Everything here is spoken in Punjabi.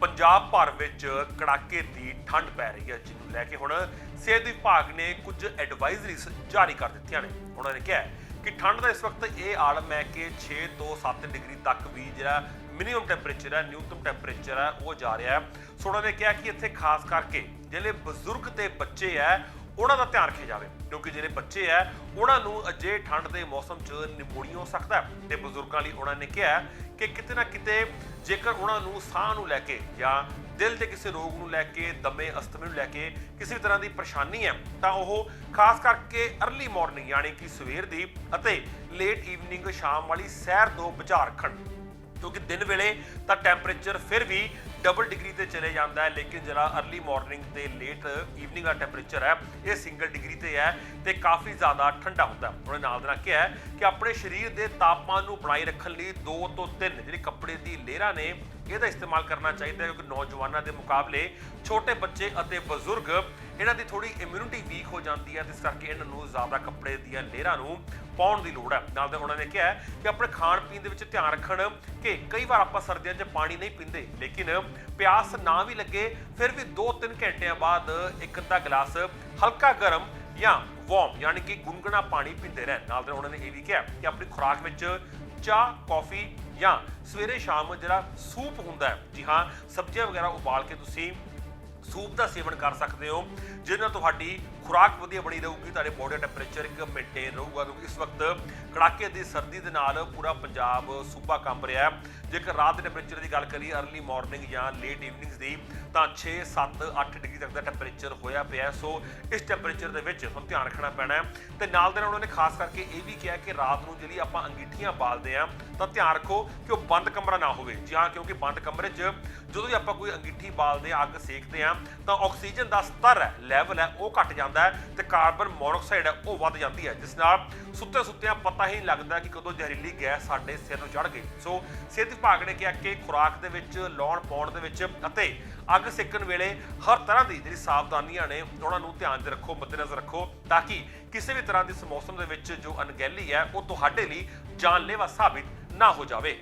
ਪੰਜਾਬ ਭਰ ਵਿੱਚ ਕੜਾਕੇ ਦੀ ਠੰਡ ਪੈ ਰਹੀ ਹੈ, ਜਿਹਨੂੰ ਲੈ ਕੇ ਹੁਣ ਸਿਹਤ ਵਿਭਾਗ ਨੇ ਕੁਝ ਐਡਵਾਈਜ਼ਰੀਜ਼ ਜਾਰੀ ਕਰ ਦਿੱਤੀਆਂ ਨੇ। ਉਹਨਾਂ ਨੇ ਕਿਹਾ ਕਿ ਠੰਡ ਦਾ ਇਸ ਵਕਤ ਇਹ ਆਲਮ ਹੈ ਕਿ 6 ਤੋਂ 7 ਡਿਗਰੀ ਤੱਕ ਵੀ ਜਿਹੜਾ ਮਿਨੀਮਮ ਟੈਂਪਰੇਚਰ ਹੈ ਨਿਊਨਤਮ ਟੈਂਪਰੇਚਰ ਹੈ, ਉਹ ਜਾ ਰਿਹਾ ਹੈ। ਸੋ ਉਹਨਾਂ ਨੇ ਕਿਹਾ ਕਿ ਇੱਥੇ ਖਾਸ ਕਰਕੇ ਜਿਹੜੇ ਬਜ਼ੁਰਗ ਤੇ ਬੱਚੇ ਹੈ ਉਹਨਾਂ ਦਾ ਧਿਆਨ ਰੱਖਿਆ ਜਾਵੇ, ਕਿਉਂਕਿ ਜਿਹੜੇ ਬੱਚੇ ਹੈ ਉਹਨਾਂ ਨੂੰ ਅਜੇ ਠੰਡ ਦੇ ਮੌਸਮ 'ਚ ਨਿਮੋਨੀਆ ਹੋ ਸਕਦਾ ਹੈ। ਤੇ ਬਜ਼ੁਰਗਾਂ ਲਈ ਉਹਨਾਂ ਨੇ ਕਿਹਾ ਕਿ ਕਿਤੇ ਨਾ ਕਿਤੇ ਜੇਕਰ ਉਹਨਾਂ ਨੂੰ ਸਾਹ ਨੂੰ ਲੈ ਕੇ ਜਾਂ ਦਿਲ ਦੇ ਕਿਸੇ ਰੋਗ ਨੂੰ ਲੈ ਕੇ, ਦਮੇ, ਅਸਥਮੇ ਨੂੰ ਲੈ ਕੇ ਕਿਸੇ ਵੀ ਤਰ੍ਹਾਂ ਦੀ ਪਰੇਸ਼ਾਨੀ ਹੈ, ਤਾਂ ਉਹ ਖਾਸ ਕਰਕੇ अर्ਲੀ ਮਾਰਨਿੰਗ ਯਾਨੀ ਕਿ ਸਵੇਰ ਦੀ ਅਤੇ ਲੇਟ ਈਵਨਿੰਗ ਸ਼ਾਮ ਵਾਲੀ ਸੈਰ ਤੋਂ ਬਚਾ ਰੱਖਣ ਕਿਉਂਕਿ ਦਿਨ ਵੇਲੇ ਤਾਂ ਟੈਂਪਰੇਚਰ ਫਿਰ ਵੀ ਡਬਲ ਡਿਗਰੀ ਤੇ ਚਲੇ ਜਾਂਦਾ ਹੈ, ਲੇਕਿਨ ਜਿਹੜਾ अर्ਲੀ ਮਾਰਨਿੰਗ ਤੇ ਲੇਟ ਈਵਨਿੰਗ ਦਾ ਟੈਂਪਰੇਚਰ ਹੈ, ਇਹ ਸਿੰਗਲ ਡਿਗਰੀ ਤੇ ਹੈ ਤੇ ਕਾਫੀ ਜ਼ਿਆਦਾ ਠੰਡਾ ਹੁੰਦਾ ਹੈ। ਉਹਨੇ ਨਾਲ ਦੇ ਨਾਲ ਕਿਹਾ ਕਿ ਆਪਣੇ ਸਰੀਰ ਦੇ ਤਾਪਮਾਨ ਨੂੰ ਬਣਾਈ ਰੱਖਣ ਲਈ 2 ਤੋਂ 3 ਜਿਹੜੇ ਕੱਪੜੇ ਦੀ ਲੇਅਰਾਂ ਨੇ, ਇਹਦਾ ਇਸਤੇਮਾਲ ਕਰਨਾ ਚਾਹੀਦਾ ਹੈ, ਕਿਉਂਕਿ ਨੌਜਵਾਨਾਂ ਦੇ ਮੁਕਾਬਲੇ ਛੋਟੇ ਬੱਚੇ ਅਤੇ ਬਜ਼ੁਰਗ ਇਹਨਾਂ ਦੀ ਥੋੜੀ ਇਮਿਊਨਿਟੀ ਵੀਕ ਹੋ ਜਾਂਦੀ ਹੈ, ਜਿਸ ਕਰਕੇ ਇਹਨਾਂ ਨੂੰ ਜ਼ਿਆਦਾ ਕੱਪੜੇ ਦੀਆਂ ਲੇਅਰਾਂ ਨੂੰ ਪਾਉਣ ਦੀ ਲੋੜ ਹੈ। ਨਾਲ ਦੇ ਉਹਨਾਂ ਨੇ ਕਿਹਾ ਕਿ ਆਪਣੇ ਖਾਣ ਪੀਣ ਦੇ ਵਿੱਚ ਧਿਆਨ ਰੱਖਣ ਕਿ ਕਈ ਵਾਰ ਆਪਾਂ ਸਰਦੀਆਂ 'ਚ ਪਾਣੀ ਨਹੀਂ ਪੀਂਦੇ, ਲੇਕਿਨ ਪਿਆਸ ਨਾ ਵੀ ਲੱਗੇ, ਫਿਰ ਵੀ 2-3 ਘੰਟਿਆਂ ਬਾਅਦ ਇੱਕ ਅੱਧਾ ਗਲਾਸ ਹਲਕਾ ਗਰਮ ਜਾਂ ਵਾਰਮ ਯਾਨੀ ਕਿ ਗੁਨਗੁਣਾ ਪਾਣੀ ਪੀਂਦੇ ਰਹਿਣ। ਨਾਲ ਦੇ ਉਹਨਾਂ ਨੇ ਇਹ ਵੀ ਕਿਹਾ ਕਿ ਆਪਣੀ ਖੁਰਾਕ ਵਿੱਚ ਚਾਹ ਕੌਫੀ ਜਾਂ ਸਵੇਰੇ ਸ਼ਾਮ ਜਿਹੜਾ ਸੂਪ ਹੁੰਦਾ ਹੈ, ਜੀ ਹਾਂ, ਸਬਜ਼ੀਆਂ ਵਗੈਰਾ ਉਬਾਲ ਕੇ ਤੁਸੀਂ ਸੂਪ ਦਾ ਸੇਵਨ ਕਰ ਸਕਦੇ ਹੋ, ਜਿਹਦੇ ਨਾਲ ਤੁਹਾਡੀ ਖੁਰਾਕ ਵਧੀਆ ਬਣੀ ਰਹੂਗੀ, ਤੁਹਾਡੇ ਬੋਡੀ ਟੈਂਪਰੇਚਰ ਇੱਕ ਮੇਨਟੇਨ ਰਹੂਗਾ। ਕਿਉਂਕਿ ਇਸ ਵਕਤ ਕੜਾਕੇ ਦੀ ਸਰਦੀ ਦੇ ਨਾਲ ਪੂਰਾ ਪੰਜਾਬ ਸੂਬਾ ਕੰਬ ਰਿਹਾ ਹੈ। ਜੇਕਰ ਰਾਤ ਦੇ ਟੈਂਪਰੇਚਰ ਦੀ ਗੱਲ ਕਰੀਏ अर्ਲੀ ਮਾਰਨਿੰਗ ਜਾਂ ਲੇਟ ਈਵਨਿੰਗਸ ਦੀ, ਤਾਂ 6 7 8 ਡਿਗਰੀ ਤੱਕ ਦਾ ਟੈਂਪਰੇਚਰ ਹੋਇਆ ਪਿਆ ਸੋ ਇਸ ਟੈਂਪਰੇਚਰ ਦੇ ਵਿੱਚ ਤੁਹਾਨੂੰ ਧਿਆਨ ਰੱਖਣਾ ਪੈਣਾ ਹੈ। ਤੇ ਨਾਲ ਦੇ ਨਾਲ ਉਹਨਾਂ ਨੇ ਖਾਸ ਕਰਕੇ ਇਹ ਵੀ ਕਿਹਾ ਕਿ ਰਾਤ ਨੂੰ ਜਿਹੜੀ ਆਪਾਂ ਅੰਗੀਠੀਆਂ ਬਾਲਦੇ ਆ ਤਾਂ ਧਿਆਨ ਰੱਖੋ ਕਿ ਉਹ ਬੰਦ ਕਮਰਾ ਨਾ ਹੋਵੇ। ਜੀ ਹਾਂ ਕਿਉਂਕਿ ਬੰਦ ਕਮਰੇ 'ਚ ਜਦੋਂ ਵੀ ਆਪਾਂ ਕੋਈ ਅੰਗੀਠੀ ਬਾਲਦੇ ਆ ਅੱਗ ਸੇਕਦੇ ਆ ਤਾਂ ਆਕਸੀਜਨ ਦਾ ਸਤਰ ਹੈ ਲੈਵਲ ਹੈ, ਉਹ ਘਟ ਜਾਂਦਾ ਹੈ ਤੇ ਕਾਰਬਨ ਮੋਨੋਆਕਸਾਈਡ ਹੈ, ਉਹ ਵੱਧ ਜਾਂਦੀ ਹੈ। ਜਿਸ ਨਾਲ ਸੁੱਤੇ ਸੁੱਤਿਆਂ ਪਤਾ ਹੀ ਨਹੀਂ ਲੱਗਦਾ ਕਿ ਕਦੋਂ ਜ਼ਹਿਰੀਲੀ ਗੈਸ ਸਾਡੇ ਸਿਰ ਨੂੰ ਚੜ ਗਈ। ਸੋ ਸਿਹਤ ਵਿਭਾਗ ਨੇ ਕਿਹਾ ਕਿ ਖੁਰਾਕ ਦੇ ਵਿੱਚ, ਲਾਉਣ ਪਾਉਣ ਦੇ ਵਿੱਚ ਅਤੇ ਅੱਗ ਸੇਕਣ ਵੇਲੇ ਹਰ ਤਰ੍ਹਾਂ ਦੀ ਜਿਹੜੀ ਸਾਵਧਾਨੀਆਂ ਨੇ, ਉਹਨਾਂ ਨੂੰ ਧਿਆਨ 'ਚ ਰੱਖੋ, ਮੱਦੇਨਜ਼ਰ ਰੱਖੋ ਤਾਂ ਕਿ ਕਿਸੇ ਵੀ ਤਰ੍ਹਾਂ ਦੀ ਇਸ ਮੌਸਮ ਦੇ ਵਿੱਚ ਜੋ ਅਣਗਹਿਲੀ ਹੈ, ਉਹ ਤੁਹਾਡੇ ਲਈ ਜਾਨਲੇਵਾ ਸਾਬਿਤ ਨਾ ਹੋ ਜਾਵੇ।